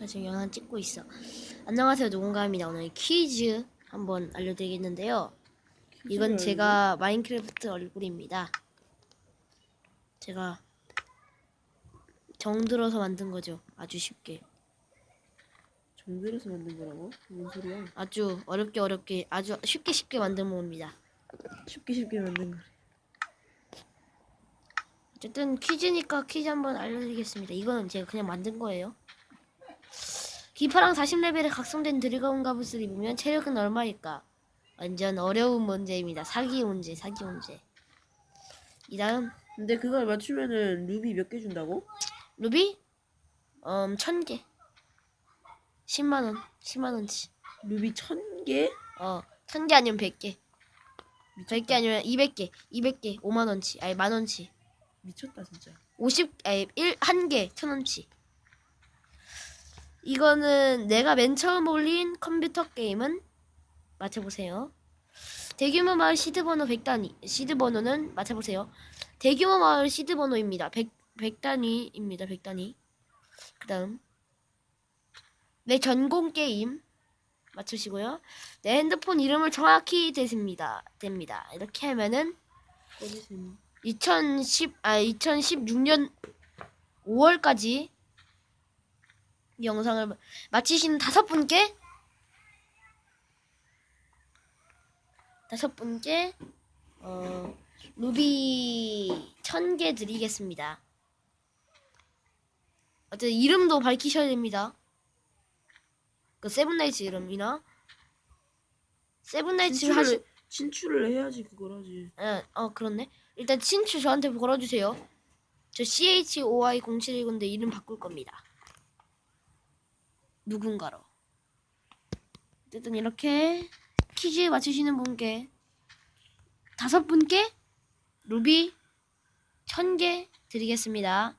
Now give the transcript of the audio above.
나 지금 영상 찍고 있어. 안녕하세요, 누군가입니다. 오늘 퀴즈 한번 알려드리겠는데요. 이건 제가 마인크래프트 얼굴입니다. 제가 정들어서 만든 거죠. 아주 쉽게. 정들여서 만든 거라고? 뭔 소리야? 아주 어렵게 어렵게 아주 쉽게 쉽게 만든 겁니다. 쉽게 쉽게 만든 거. 어쨌든 퀴즈니까 퀴즈 한번 알려드리겠습니다. 이거는 제가 그냥 만든 거예요. 기파랑 40레벨의 각성된 드래곤 갑옷을 입으면 체력은 얼마일까? 완전 어려운 문제입니다. 사기 문제, 사기 문제. 이 다음 근데 그걸 맞추면은 루비 몇 개 준다고? 루비? 음, 천 개. 10만 원, 10만 원치. 루비 천 개? 어, 천 개 아니면 100개. 100개 아니면 200개, 200개, 5만 원치, 아니 만 원치. 미쳤다 진짜. 50, 아니 1, 한 개, 천 원치. 이거는 내가 맨 처음 올린 컴퓨터 게임은 맞춰보세요. 대규모 마을 시드 번호 100단위. 시드 번호는 맞춰보세요. 대규모 마을 시드 번호입니다. 100, 100단위입니다. 100단위. 그 다음. 내 전공 게임. 맞추시고요. 내 핸드폰 이름을 정확히 대십니다. 됩니다. 이렇게 하면은 꺼지세요. 2010, 아, 2016년 5월까지 영상을 마치신 다섯 분께 다섯 분께 어, 루비 천 개 드리겠습니다. 어쨌든 이름도 밝히셔야 됩니다. 그 세븐나이츠 이름이나 세븐나이츠 하시 친출을 친출을 해야지 그걸 하지. 예, 어 그렇네. 일단 친추 저한테 걸어주세요. 저 CHOI 0719인데 이름 바꿀 겁니다. 누군가로. 어쨌든 이렇게 퀴즈 맞추시는 분께 다섯 분께 루비 천 개 드리겠습니다.